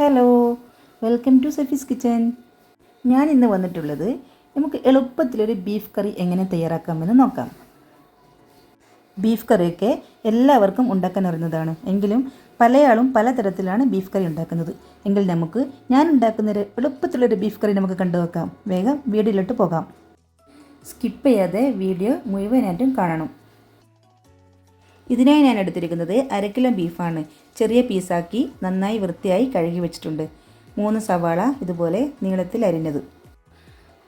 Hello welcome to Safees kitchen. ഞാൻ ഇന്ന് വന്നിട്ടുള്ളത് നമുക്ക് എളുപ്പത്തിലൊരു ബീഫ് കറി എങ്ങനെ തയ്യാറാക്കാമെന്ന് നോക്കാം. ബീഫ് കറിയൊക്കെ എല്ലാവർക്കും ഉണ്ടാക്കാൻ അറിയുന്നതാണ്. എങ്കിലും പലയാളും പലതരത്തിലാണ് ബീഫ് കറി ഉണ്ടാക്കുന്നത്. എങ്കിൽ നമുക്ക് ഞാൻ ഉണ്ടാക്കുന്നൊരു എളുപ്പത്തിലൊരു ബീഫ് കറി നമുക്ക് കണ്ടു കണ്ടുവെക്കാം വേഗം വീഡിയോയിലോട്ട് പോകാം. സ്കിപ്പ് ചെയ്യാതെ വീഡിയോ മുഴുവനായിട്ടും കാണണം. ഇതിനായി ഞാൻ എടുത്തിരിക്കുന്നത് അരക്കിലം കിലോ ബീഫാണ്. ചെറിയ പീസാക്കി നന്നായി വൃത്തിയായി കഴുകി വെച്ചിട്ടുണ്ട്. മൂന്ന് സവാള ഇതുപോലെ നീളത്തിൽ അരിഞ്ഞത്.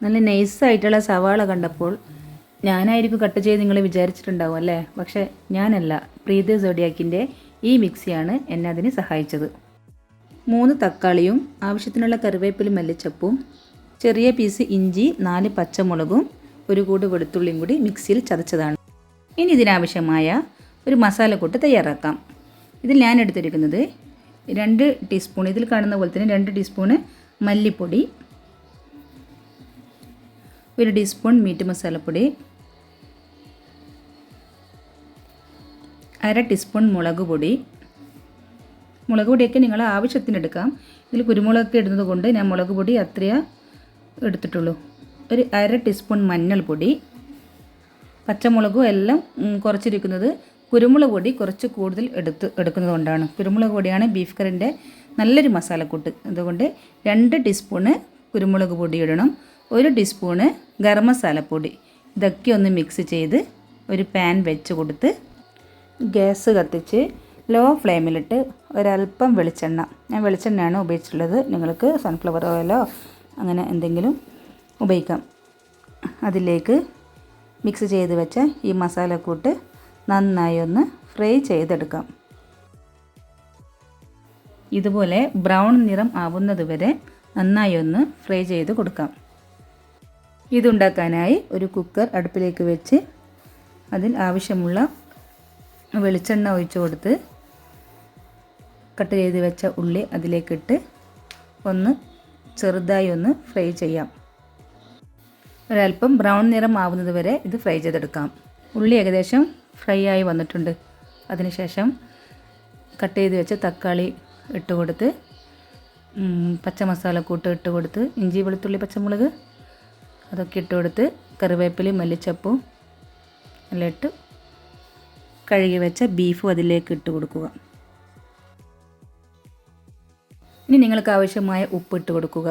നല്ല നൈസായിട്ടുള്ള സവാള കണ്ടപ്പോൾ ഞാനായിരിക്കും കട്ട് ചെയ്ത് നിങ്ങൾ വിചാരിച്ചിട്ടുണ്ടാവും അല്ലേ? പക്ഷേ ഞാനല്ല. പ്രീതി സോഡിയാക്കിന്റെ ഈ മിക്സിയാണ് എന്നെ അതിന് സഹായിച്ചത്. മൂന്ന് തക്കാളിയും ആവശ്യത്തിനുള്ള കറിവേപ്പിലും മല്ലിച്ചപ്പും ചെറിയ പീസ് ഇഞ്ചി നാല് പച്ചമുളകും ഒരു കൂട് വെളുത്തുള്ളിയും കൂടി മിക്സിയിൽ ചതച്ചതാണ്. ഇനി ഇതിനാവശ്യമായ ഒരു മസാലക്കൂട്ട് തയ്യാറാക്കാം. ഇതിൽ ഞാൻ എടുത്തിരിക്കുന്നത് രണ്ട് ടീസ്പൂൺ ഇതിൽ കാണുന്ന പോലെ തന്നെ രണ്ട് ടീസ്പൂണ് മല്ലിപ്പൊടി ഒരു ടീസ്പൂൺ മീറ്റ് മസാലപ്പൊടി അര ടീസ്പൂൺ മുളക് പൊടി. മുളക് പൊടിയൊക്കെ നിങ്ങൾ ആവശ്യത്തിന് എടുക്കാം. ഇതിൽ കുരുമുളകൊക്കെ ഇടുന്നത് കൊണ്ട് ഞാൻ മുളക് പൊടി അത്രയേ എടുത്തിട്ടുള്ളൂ. ഒരു അര ടീസ്പൂൺ മഞ്ഞൾപ്പൊടി പച്ചമുളകും എല്ലാം കുറച്ചിരിക്കുന്നത് കുരുമുളക് പൊടി കുറച്ച് കൂടുതൽ എടുത്ത് എടുക്കുന്നത് കൊണ്ടാണ് കുരുമുളക് പൊടിയാണ് ബീഫ് കറിന്റെ നല്ലൊരു മസാലക്കൂട്ട്. അതുകൊണ്ട് രണ്ട് ടീസ്പൂണ് കുരുമുളക് പൊടി ഇടണം. ഒരു ടീസ്പൂണ് ഗരം മസാലപ്പൊടി ഇതൊക്കെ ഒന്ന് മിക്സ് ചെയ്ത് ഒരു പാൻ വെച്ച് കൊടുത്ത് ഗ്യാസ് കത്തിച്ച് ലോ ഫ്ലെയിമിലിട്ട് ഒരല്പം വെളിച്ചെണ്ണ. ഞാൻ വെളിച്ചെണ്ണയാണ് ഉപയോഗിച്ചിട്ടുള്ളത്. നിങ്ങൾക്ക് സൺഫ്ലവർ ഓയിലോ അങ്ങനെ എന്തെങ്കിലും ഉപയോഗിക്കാം. അതിലേക്ക് മിക്സ് ചെയ്ത് വെച്ച ഈ മസാലക്കൂട്ട് നന്നായി ഒന്ന് ഫ്രൈ ചെയ്തെടുക്കാം. ഇതുപോലെ ബ്രൗൺ നിറം ആവുന്നത് വരെ നന്നായി ഒന്ന് ഫ്രൈ ചെയ്ത് കൊടുക്കാം. ഇതുണ്ടാക്കാനായി ഒരു കുക്കർ അടുപ്പിലേക്ക് വെച്ച് അതിൽ ആവശ്യമുള്ള വെളിച്ചെണ്ണ ഒഴിച്ചു കൊടുത്ത് കട്ട് ചെയ്ത് വെച്ച ഉള്ളി അതിലേക്കിട്ട് ഒന്ന് ചെറുതായി ഒന്ന് ഫ്രൈ ചെയ്യാം. ഒരല്പം ബ്രൗൺ നിറം ആവുന്നത് വരെ ഇത് ഫ്രൈ ചെയ്തെടുക്കാം. ഉള്ളി ഏകദേശം ഫ്രൈ ആയി വന്നിട്ടുണ്ട്. അതിനുശേഷം കട്ട് ചെയ്ത് വെച്ച് തക്കാളി ഇട്ട് കൊടുത്ത് പച്ചമസാല പച്ച മസാലക്കൂട്ട് ഇട്ട് കൊടുത്ത് ഇഞ്ചി വെളുത്തുള്ളി പച്ചമുളക് അതൊക്കെ ഇട്ട് കൊടുത്ത് കറിവേപ്പിലയും മല്ലിച്ചപ്പും എല്ലാം ഇട്ട് കഴുകി വെച്ച ബീഫും അതിലേക്ക് ഇട്ട് കൊടുക്കുക. ഇനി നിങ്ങൾക്ക് ആവശ്യമായ ഉപ്പ് ഇട്ട് കൊടുക്കുക.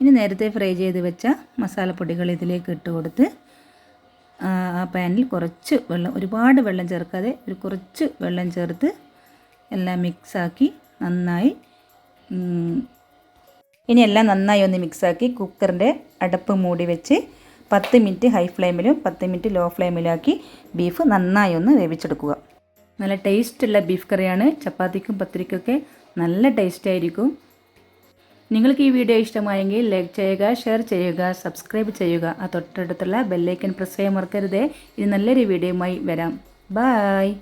ഇനി നേരത്തെ ഫ്രൈ ചെയ്ത് വെച്ച മസാലപ്പൊടികൾ ഇതിലേക്ക് ഇട്ട് കൊടുത്ത് ആ പാനിൽ കുറച്ച് വെള്ളം ഒരുപാട് വെള്ളം ചേർക്കാതെ ഒരു കുറച്ച് വെള്ളം ചേർത്ത് എല്ലാം മിക്സാക്കി നന്നായി ഇനി എല്ലാം നന്നായി ഒന്ന് മിക്സാക്കി കുക്കറിന്റെ അടപ്പ് മൂടി വെച്ച് പത്ത് മിനിറ്റ് ഹൈ ഫ്ലെയിമിലും പത്ത് മിനിറ്റ് ലോ ഫ്ലെയിമിലാക്കി ബീഫ് നന്നായി ഒന്ന് വേവിച്ചെടുക്കുക. നല്ല ടേസ്റ്റുള്ള ബീഫ് കറിയാണ്. ചപ്പാത്തിക്കും പത്തിരിക്കൊക്കെ നല്ല ടേസ്റ്റ് ആയിരിക്കും. നിങ്ങൾക്ക് ഈ വീഡിയോ ഇഷ്ടമായെങ്കിൽ ലൈക്ക് ചെയ്യുക ഷെയർ ചെയ്യുക സബ്സ്ക്രൈബ് ചെയ്യുക. ആ തൊട്ടടുത്തുള്ള ബെല്ലൈക്കൻ പ്രസ് ചെയ്യാൻ മറക്കരുതേ. ഇനി നല്ലൊരു വീഡിയോയുമായി വരാം. ബായ്